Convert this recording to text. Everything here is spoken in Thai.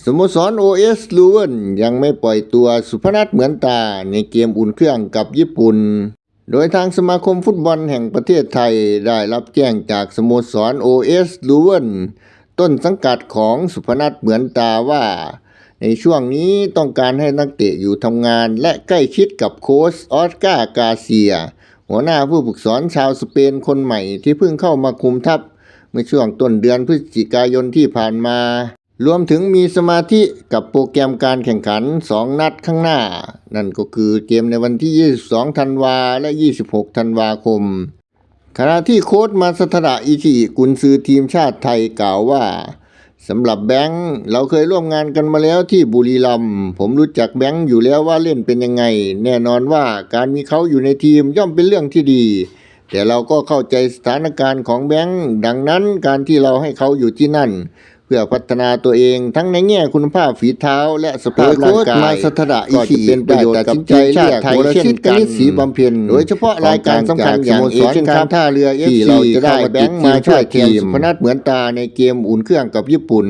สโมสร OS ลูเวนยังไม่ปล่อยตัวสุพนัทเหมือนตาในเกมอุ่นเครื่องกับญี่ปุ่น โดยทางสมาคมฟุตบอลแห่งประเทศไทยได้รับแจ้งจากสโมสร OS ลูเวนต้นสังกัดของสุพนัทเหมือนตาว่า ในช่วงนี้ต้องการให้นักเตะอยู่ทำงานและใกล้ชิดกับโค้ชออสการ์กาเซีย หัวหน้าผู้ฝึกสอนชาวสเปนคนใหม่ที่เพิ่งเข้ามาคุมทัพเมื่อช่วงต้นเดือนพฤศจิกายนที่ผ่านมา รวมถึงมีสมาธิกับโปรแกรมการแข่งขัน 2 นัดข้างหน้า นั่นก็คือเกมในวันที่ 22 ธันวาและ 26 ธันวาคม ขณะที่โค้ชมาสทระอิชิกุนซือทีมชาติไทยกล่าวว่าสำหรับแบงค์เราเคยร่วมงานกันมาแล้วที่บุรีรัมย์ผมรู้จักแบงค์อยู่แล้วว่าเล่นเป็นยังไง แน่นอนว่าการมีเขาอยู่ในทีมย่อมเป็นเรื่องที่ดี แต่เราก็เข้าใจสถานการณ์ของแบงค์ดังนั้นการที่เราให้เขาอยู่ที่นั่น พื่อพัฒนาตัวเอง ทั้งในแง่คุณภาพฝีเท้า และสภาพร่างกายมาสทระอิก็ชิจะเป็นประโยชน์กับทีมชาติไทยเช่นกันสีบำเพ็ญโดยเฉพาะรายการสำคัญอย่างเอเชียนคัพท่าเรือเอฟซีเราจะได้แบงค์มาช่วยทีมพนัดเหมือนตาในเกมอุ่นเครื่องกับญี่ปุ่น